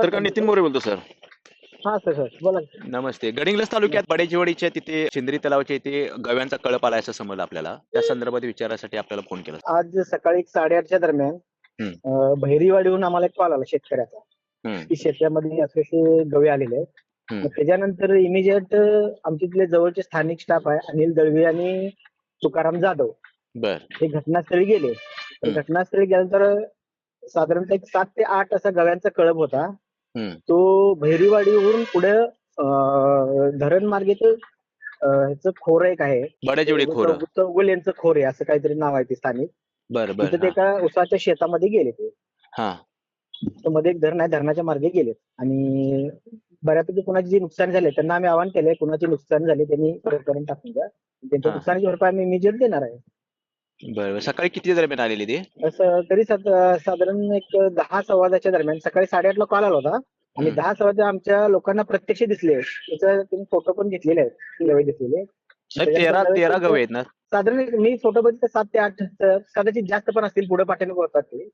पत्रकार नितीन मोरे बोलतो सर? हा सर सर बोला नमस्ते. गडिंग्लज तालुक्यात बडेजीवाडीच्या तिथे सिंदरी तलावाच्या इथे गव्यांचा कळप आलाय असं समजलं आपल्याला. त्या संदर्भात विचारासाठी आपल्याला फोन केला. आज सकाळी साडेआठच्या दरम्यान. अं, बहिरीवाडीहून आम्हाला एक कॉल आला शेतकऱ्याचा हम्म, की शेतामध्ये असे असे गवे आलेले आहेत. हम्म. मग त्याच्यानंतर इमिजिएट आमच्या तिथले जवळचे स्थानिक स्टाफ आहे अनिल दळवी आणि तुकाराम जाधव. बर. हे घटनास्थळी गेले. हम्म. घटनास्थळी गेल्यानंतर साधारणतः एक सात ते आठ असा गव्यांचा कळप होता. तो भैरीवाडीवरून पुढे धरण मार्गे ते ह्याचं खोर एक आहे. खोरं. चौगुल यांचं खोर आहे असं काहीतरी नाव आहे ते स्थानिक. बर ते एका उसाच्या शेतामध्ये गेले ते. हा. मध्ये एक धरण आहे धरणाच्या मार्गे गेले. आणि बऱ्यापैकी कुणाचे जे नुकसान झाले त्यांना आम्ही आवाहन केलंय कुणाचे नुकसान झाले त्यांनी प्रकरण टाकून द्या. त्यांच्या. नुकसानाची भरपाई आम्ही इमिजिएट देणार आहे. बर. सकाळी किती दरम्यान आलेली ते? तरी साध- साधारण एक दहा सव्वादाच्या दरम्यान. सकाळी साडेआठला कॉल आला होता. आणि हम्म. दहा सव्वादा आमच्या लोकांना प्रत्यक्ष दिसले. त्याचा तुम्ही फोटो पण घेतलेले आहेत. गवे दिसलेले. साहेब तेरा तेरा गवे आहेत ना? साधारण एक- मी फोटो बघितले सात ते आठ तर कदाचित जास्त पण असतील पुढे पाठीने होतात ते.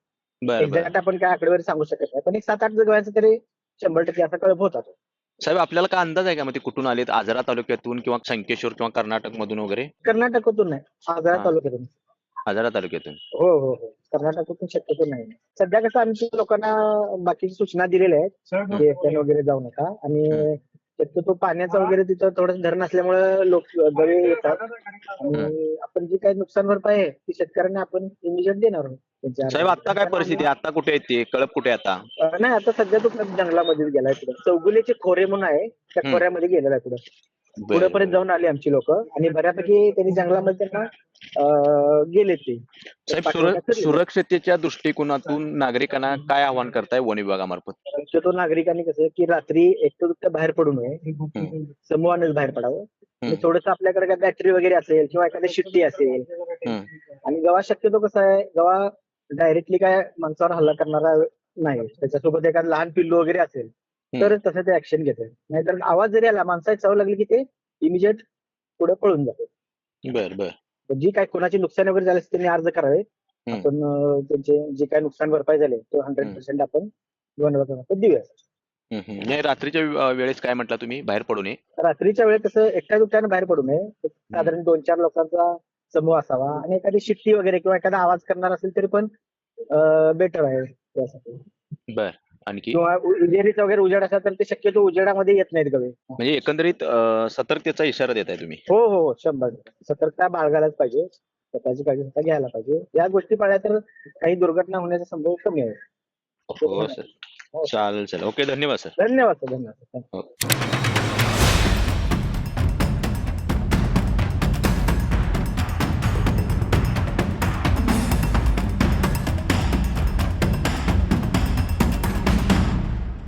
बर बर. एक्झॅक्ट आपण काय आकडेवारी सांगू शकत नाही. पण एक सात आठ गव्यांचा तरी शंभर टक्के असा कळप होता तो. साहेब आपल्याला काय अंदाज आहे का मग ते कुठून आलेत? आजरा तालुक्यातून किंवा संकेश्वर किंवा कर्नाटक मधून वगैरे? कर्नाटकातून नाही. आजरा हा. तालुक्यातून. आजरा तालुक्यातून. हो हो हो. कर्नाटकातून शक्यतो नाही. सध्या कसं आम्ही लोकांना बाकीची सूचना दिलेल्या आहेत. की एकट्याने वगैरे जाऊ नका. आणि शक्यतो पाण्याचं वगैरे तिथं थोडं धरण असल्यामुळे लोक गवे येतात. आणि आपण जी काही नुकसान भरपाई आहे ती शेतकऱ्यांना आपण इमिजिएट देणार आहोत. साहेब आता काय परिस्थिती आहे? आता कुठे आहेत ते कळप कुठे आहे आता? नाही आता सध्या तो जंगलामध्येच गेलाय पुढे. चौगुलेचे खोरे म्हणून आहे त्या. खोऱ्यामध्ये गेलेला आहे पुढे. बर, पुढे पर्यंत जाऊन आली आमची लोक. आणि बऱ्यापैकी त्यांनी जंगलामध्ये त्यांना गेले ते. साहेब. सुरक्षतेच्या दृष्टिकोनातून नागरिकांना काय आव्हान करताय वन विभागामार्फत? शक्यतो नागरिकांनी कसं की रात्री एकटं बाहेर पडू नये. समूहानेच बाहेर पडावं. थोडस आपल्याकडे काय बॅटरी वगैरे असेल किंवा एखादी शिट्टी असेल. आणि गवा शक्यतो कसं आहे गवा डायरेक्टली काय माणसावर हल्ला करणारा नाही. त्याच्यासोबत एखादं लहान पिल्लू वगैरे असेल. तर तसं ते ऍक्शन घेते नाहीतर आवाज जरी आला माणसाची चव लागली की ते इमिजिएट पुढे पळून जाते. बर बर. जी काय कोणाची नुकसान वगैरे झाले त्यांनी अर्ज करावे. आपण त्यांचे जे काय नुकसान भरपाई झाले तो हंड्रेड पर्सेंट आपण देऊया. नाही रात्रीच्या वेळेस काय म्हटलं तुम्ही? बाहेर पडू नये. रात्रीच्या वेळेत कसं एकट्या दुकट्यानं बाहेर पडू नये. साधारण दोन चार लोकांचा समूह असावा आणि एखादी शिट्टी वगैरे किंवा एखादा आवाज करणार असेल तरी पण बेटर आहे त्यासाठी बर. आणखी? किंवा वगैरे उजेड असेल तर ते शक्यतो उजेडामध्ये येत नाहीत गवे. म्हणजे एकंदरीत अं, सतर्कतेचा इशारा देताय तुम्ही. हो हो हो शंभर. सतर्कता बाळगायलाच पाहिजे. स्वतःची काळजी स्वतः घ्यायला पाहिजे. या गोष्टी पाळल्या तर काही दुर्घटना होण्याचा संभव कमी आहे. हो सर. चालेल चालेल. ओके धन्यवाद सर. धन्यवाद सर. धन्यवाद हो.